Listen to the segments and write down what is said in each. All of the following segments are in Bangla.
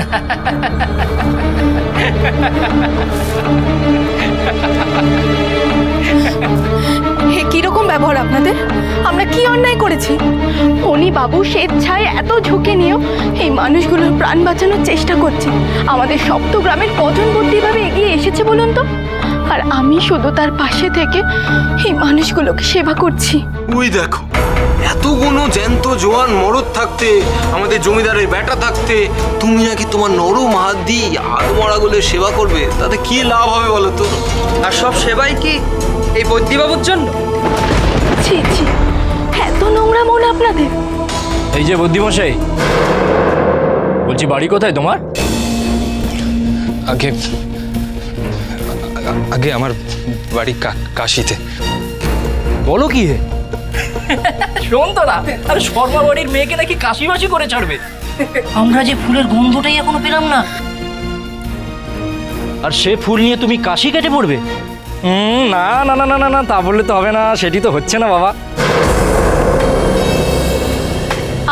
হে, কীরকম ব্যবহার আপনাদের? আমরা কি অন্যায় করেছি? অনি বাবু স্বেচ্ছায় এত ঝুঁকে নিয়েও এই মানুষগুলোর প্রাণ বাঁচানোর চেষ্টা করছে। আমাদের সপ্ত গ্রামের কজন বুদ্ধিভাবে এগিয়ে এসেছে বলুন তো। আর আমি শুধু তার পাশে থেকে এই মানুষগুলোকে সেবা করছি। ওই দেখো এতগুলো জ্যান্ত জোয়ান মরদ থাকতে আমাদের জমিদারের বেটা থাকতে তুমি নাকি তোমার নরম হাত দিয়ে আদমরাগুলোর সেবা করবে তাতে কি লাভ হবে বলো তো? আর সব সেবাই কি এই বৈদ্যবাবুর জন্য? ছি ছি এত নোংরা মন আপনাদের। এই যে বুদ্ধিমশাই বলছি বাড়ি কোথায় তোমার? আগে আগে আমার বাড়ি কাশিতে। বলো কি হে? শোন তো না আর শর্মা বাড়ির মেয়েকে নাকি কাশি মাসি করে ছাড়বে। আমরা যে ফুলের গন্ধটাই এখনও পেলাম না। আর সে ফুল নিয়ে তুমি কাশি কেটে পড়বে? হুম না না না না না না তা বললে তো হবে না সেটি তো হচ্ছে না বাবা।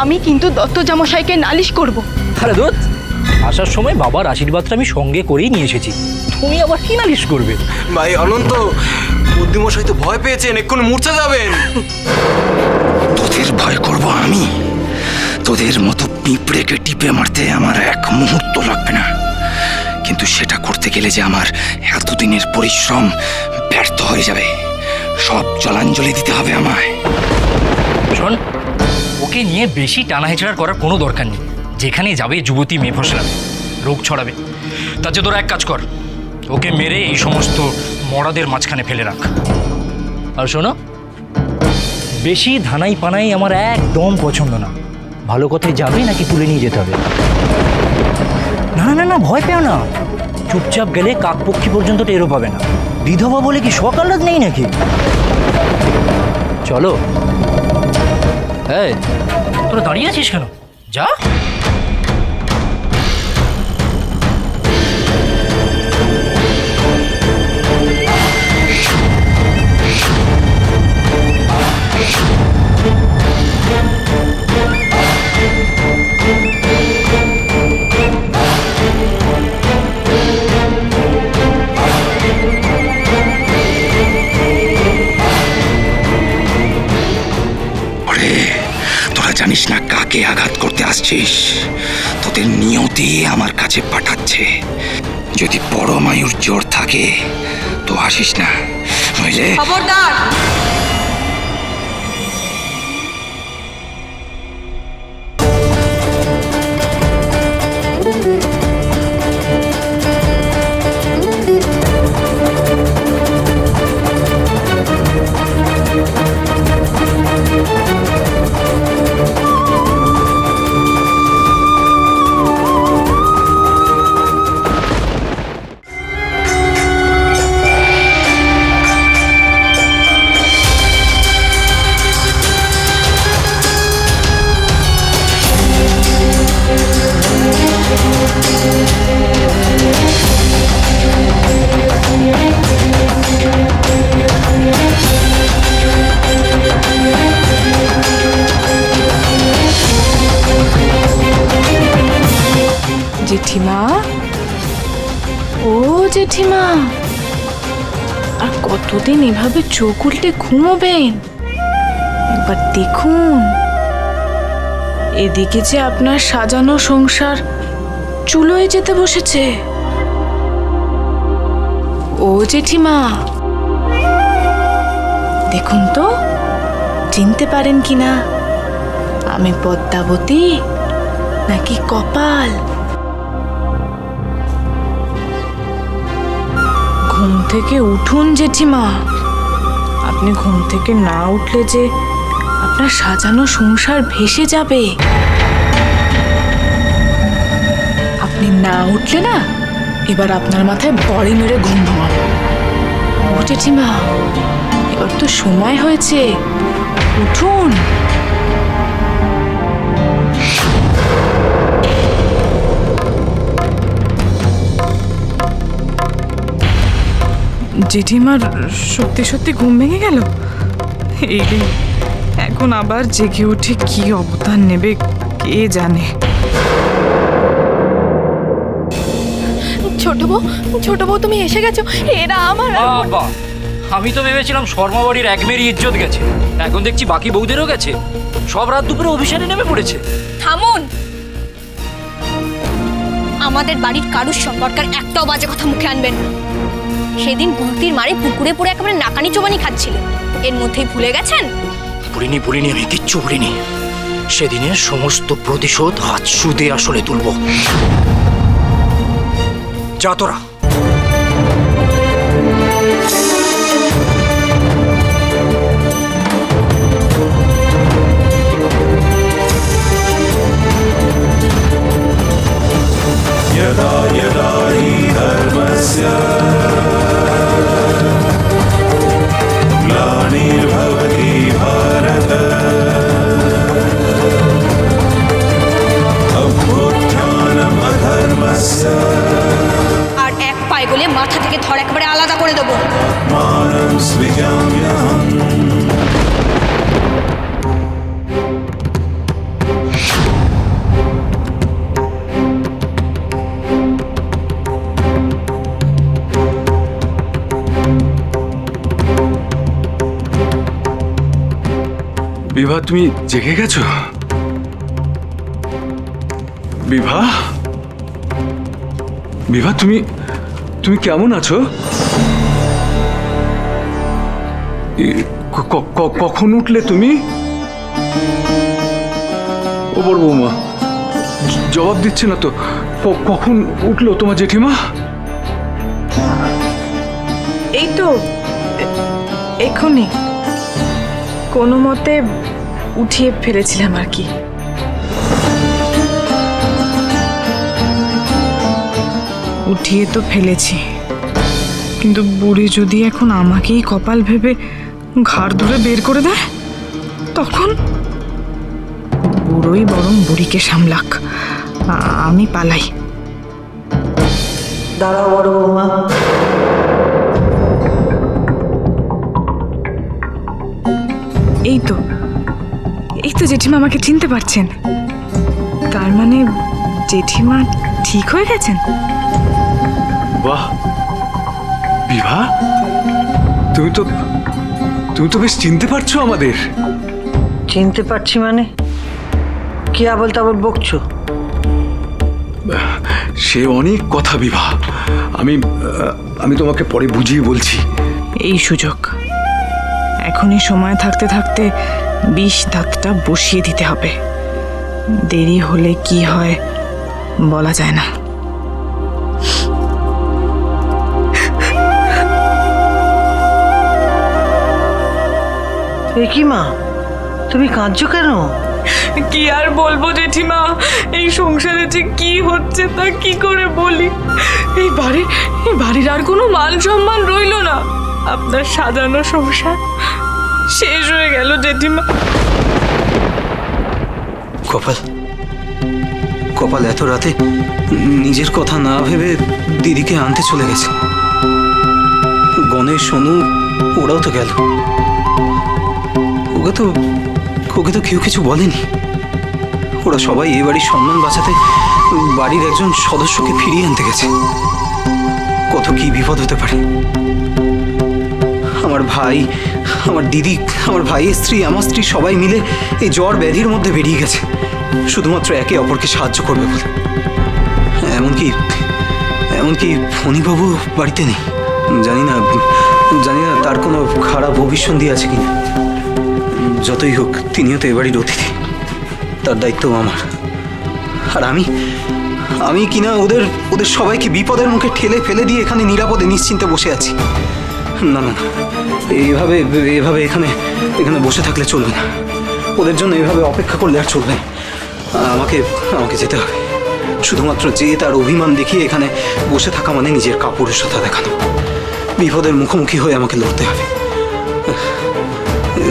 আমি কিন্তু দত্ত জামশাইকে নালিশ করব। আরে দোত আসার সময় বাবার আশীর্বাদটা আমি সঙ্গে করেই নিয়ে এসেছি। তুমি আবার কি নালিশ করবে? ভাই অনন্ত বুদ্ধিমশাই তো ভয় পেয়েছেন এক্ষুনি মূর্ছা যাবেন। তোদের ভয় করব আমি? তোদের মতো পিঁপড়েকে টিপে মারতে আমার এক মুহূর্ত লাগবে না। কিন্তু সেটা করতে গেলে যে আমার এতদিনের পরিশ্রম ব্যর্থ হয়ে যাবে সব জলাঞ্জলি দিতে হবে আমায়। শোন ওকে নিয়ে বেশি টানা হেঁচড়ার করার কোনো দরকার নেই। যেখানে যাবে যুবতী মেয়ে ফসলাবে রোগ ছড়াবে। তার যে তোরা এক কাজ কর ওকে মেরে এই সমস্ত মরাদের মাঝখানে ফেলে রাখ। আর শোনো, বেশি ধানাই পানাই আমার একদম পছন্দ না। ভালো কথায় যাবে নাকি তুলে নিয়ে যেতে হবে? না না না, ভয় পেও না। চুপচাপ গেলে কাকপক্ষী পর্যন্ত টেরও পাবে না। বিধবা বলে কি সকাল রাত নেই নাকি? চলো। এই, তোরা দাঁড়িয়ে আছিস কেন? যা। আসছিস? তোদের নিয়তি আমার কাছে পাঠাচ্ছে। যদি বড় মায়ুর জোর থাকে, তো আসিস না, নইলে জেঠিমা জেঠিমা আর কতদিন এভাবে চোখ উল্টে ঘুমোবেন? একবার দেখুন। এদিকে যে আপনার সাজানো সংসার চুলোয় যেতে বসেছে। ও জেঠিমা, দেখুন তো, চিনতে পারেন কিনা? আমি পদ্মাবতী, নাকি কপাল? থেকে উঠুন জেঠিমা। আপনি ঘুম থেকে না উঠলে যে আপনার সাজানো সংসার ভেসে যাবে। আপনি না উঠলে না, এবার আপনার মাথায় বড়ি মেরে ঘুম ভাঙাবো। ও জেঠিমা, এবার তো সময় হয়েছে। উঠুন। জেঠিমার সত্যি সত্যি ঘুম ভেঙে গেল? এই রে এখন আবার জেগে উঠে কি অবদান নেবে কে জানে? ছোট বউ ছোট বউ তুমি এসে গেছো। এরা আমার বাবা আমি তো ভেবেছিলাম শর্মা বাড়ির এক মেয়েরই ইজ্জত গেছে। এখন দেখছি বাকি বউদেরও গেছে। সব রাত দুপুরে অভিশানে নেমে পড়েছে। থামুন! আমাদের বাড়ির কারুর সম্পর্কের একটাও বাজে কথা মুখে আনবেন না। সেদিন গুলতির মারে পুকুরে পড়ে একেবারে নাকানি চোবানি খাচ্ছিলেন এর মধ্যেই ভুলে গেছেন? ভুলিনি ভুলিনি আমি কিচ্ছু ভুলিনি। সেদিনের সমস্ত প্রতিশোধ হাত সুদে আসলে তুলব। যা তোরা। আর বিভা, তুমি জেগে গেছো? বিভা? বিভা, তুমি তুমি কেমন আছো? কখন উঠলে তুমি? ও বড় বৌমা জবাব দিচ্ছে না তো। কখন উঠল তোমার জেঠিমা? এই তো, এ- এক্ষুনি। কোনো মতে উঠিয়ে ফেলেছিলাম আর কি। উঠিয়ে তো ফেলেছি। কিন্তু বুড়ি যদি এখন আমাকেই কপাল ভেবে ঘাড় ধরে বের করে দেয় তখন বুড়োই বরং বুড়িকে সামলাক। আমি পালাই। দাঁড়াও বড় বৌমা। এই তো এই তো জেঠিমা আমাকে চিনতে পারছেন। তার মানে জেঠিমা ঠিক হয়ে গেছেন? বাহ। বিভা? তুমি তো তুমি তো বেশ চিনতে পারছ আমাদের। চিনতে পারছি মানে? কি আবল তাবল বকছো? সে অনেক কথা বিভা। আমি আহ, আমি তোমাকে পরে বুঝিয়ে বলছি। এই সুযোগ। এখনই সময় থাকতে থাকতে বিষ দাঁতটা বসিয়ে দিতে হবে। দেরি হলে কি হয় বলা যায় না। মা তুমি কাঁদছো কেন? কি আর বলব জেঠিমা এই সংসারে যে কি হচ্ছে তা কি করে বলি? এই বাড়ির এই বাড়ির আর কোনো মান সম্মান রইল না। আপনার সাজানো সংসার শেষ হয়ে গেল, জেঠিমা। কপাল কপাল এত রাতে নিজের কথা না ভেবে দিদিকে আনতে চলে গেছে। গণেশ, সোনু, ওরাও তো গেল। ওকে তো ওকে তো কেউ কিছু বলেনি। ওরা সবাই এ বাড়ির সম্মান বাঁচাতে বাড়ির একজন সদস্যকে ফিরিয়ে আনতে গেছে। কত কি বিপদ হতে পারে। আমার ভাই, আমার দিদি, আমার ভাইয়ের স্ত্রী, আমার স্ত্রী সবাই মিলে এই জ্বর ব্যাধির মধ্যে বেরিয়ে গেছে। শুধুমাত্র একে অপরকে সাহায্য করবে বলে। এমনকি এমনকি ফণিবাবু বাড়িতে নেই। জানি না জানি না তার কোনো খারাপ ভবিষ্যৎ আছে কিনা। যতই হোক, তিনিও তো এ বাড়ির অতিথি। তার দায়িত্ব আমার। আর আমি আমি কিনা ওদের ওদের সবাইকে বিপদের মুখে ঠেলে ফেলে দিয়ে এখানে নিরাপদে নিশ্চিন্তে বসে আছি। না না এইভাবে এভাবে এখানে এখানে বসে থাকলে চলবে না। ওদের জন্য এভাবে অপেক্ষা করলে আর চলবে আমাকে আমাকে যেতে হবে। শুধুমাত্র যে তার অভিমান দেখিয়ে এখানে বসে থাকা মানে নিজের কাপুরুষতা দেখানো। বিপদের মুখোমুখি হয়ে আমাকে লড়তে হবে।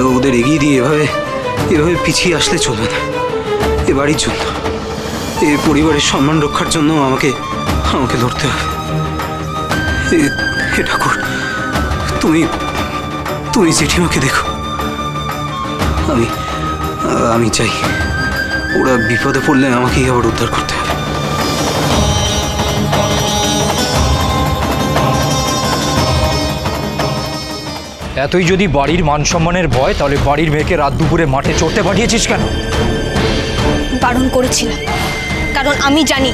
ওদের এগিয়ে দিয়ে এভাবে এভাবে পিছিয়ে আসলে চলবে না। এ বাড়ির জন্য এ পরিবারের সম্মান রক্ষার জন্য আমাকে আমাকে লড়তে হবে। এ- ঠাকুর। তুমি তুমি জেঠিমাকে দেখো। আমি আমি চাই ওরা বিপদে পড়লে আমাকেই আবার উদ্ধার করতে হবে। এতই যদি বাড়ির মান সম্মানের ভয় তাহলে বাড়ির মেয়েকে রাত দুপুরে মাঠে চড়তে পাঠিয়েছিস কেন? বারণ করেছিলাম। কারণ আমি জানি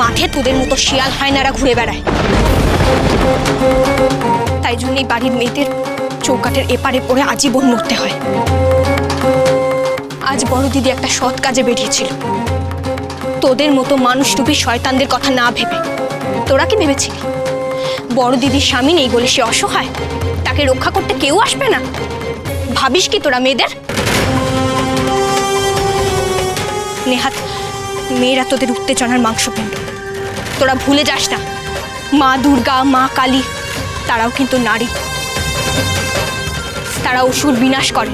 মাঠে তোদের মতো শিয়াল হায়নারা ঘুরে বেড়ায়। তাই জন্যই বাড়ির মেয়েদের চৌকাটের এপারে পড়ে আজীবন মরতে হয়। আজ বড় দিদি একটা সৎ কাজে বেরিয়েছিল। তোদের মতো মানুষরূপী শয়তানদের কথা না ভেবে। তোরা কি ভেবেছিলি? বড় দিদির স্বামী নেই বলে সে অসহায়। তাকে রক্ষা করতে কেউ আসবে না। ভাবিস কি তোরা মেয়েদের? নেহাত মেয়েরা তোদের উত্তেজনার মাংসপিণ্ড। তোরা ভুলে যাস না। মা দুর্গা, মা কালী তারাও কিন্তু নারী। তারা অসুর বিনাশ করে।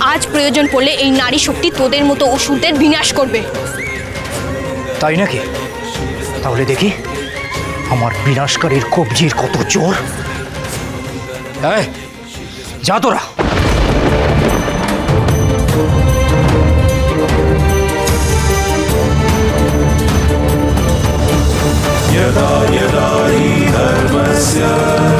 আজ প্রয়োজন পড়লে এই নারী শক্তি তোদের মতো অসুরদের বিনাশ করবে। তাই নাকি? তাহলে দেখি আমার বিনাশকারীর কবজির কত জোর। যা তোরা। Savior.